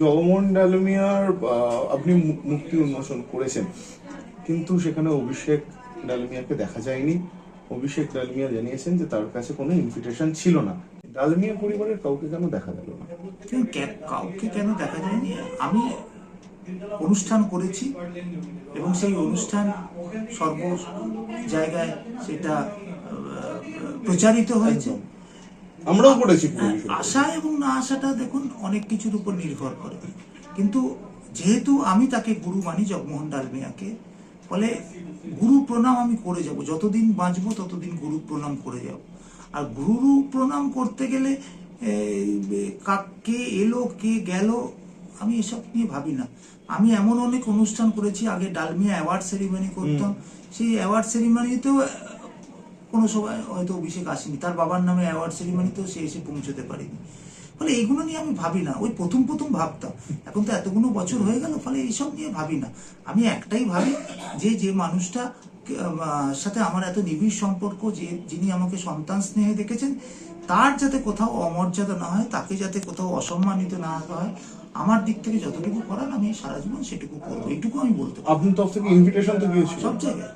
জগমোহন ডালমিয়ার আপনি মুক্তি উন্মোচন করেছেন। কিন্তু সেখানে অভিষেক ডালমিয়াকে দেখা যায়নি। অভিষেক ডালমিয়া জানিয়েছেন যে তার কাছে কোনো ইনভিটেশন ছিল না। ডালমিয়া পরিবারের কাউকে কেন দেখা গেল না? কিন্তু কাউকে কেন দেখা যায়নি? আমি অনুষ্ঠান করেছি এবং সেই অনুষ্ঠান সর্ব জায়গায় সেটা প্রচারিত হয়েছে। আমরাও করেছি আশা এবং না আশাটা দেখুন অনেক কিছুর উপর নির্ভর করে। কিন্তু যেহেতু আমি তাকে গুরু মানি জগমোহন ডালমিয়াকে ফলে গুরু প্রণাম আমি করে যাব। যতদিন বাঁচবো ততদিন গুরু প্রণাম করে যাব। আর গুরু প্রণাম করতে গেলে কে এলো কে গেল আমি এসব নিয়ে ভাবি না। আমি এমন অনেক অনুষ্ঠান করেছি আগে ডালমিয়া অ্যাওয়ার্ড সেরিমনি করতাম। সেই অ্যাওয়ার্ড সেরিমনিতেও কোনো সময় হয়তো অভিষেক আসেনি। তার বাবার নামে অ্যাওয়ার্ড সেরিমনিতেও সে এসে পৌঁছতে পারেনি। ফলে এইগুলো নিয়ে আমি ভাবি না। ওই প্রথম প্রথম ভাবতাম। এখন তো এতগুলো বছর হয়ে গেল ফলে এইসব নিয়ে ভাবি না। আমি একটাই ভাবি যে যে মানুষটা সাথে আমার এত নিবিড় সম্পর্ক যে যিনি আমাকে সন্তান স্নেহে দেখেছেন তার যাতে কোথাও অমর্যাদা না হয় তাকে যাতে কোথাও অসম্মানিত না হয় আমার দিক থেকে যতটুকু করার আমি সারা জীবন সেটুকু করব। এইটুকু আমি বলতে আপনার তরফ থেকে ইনভিটেশন তো গিয়েছিল সব জায়গায়।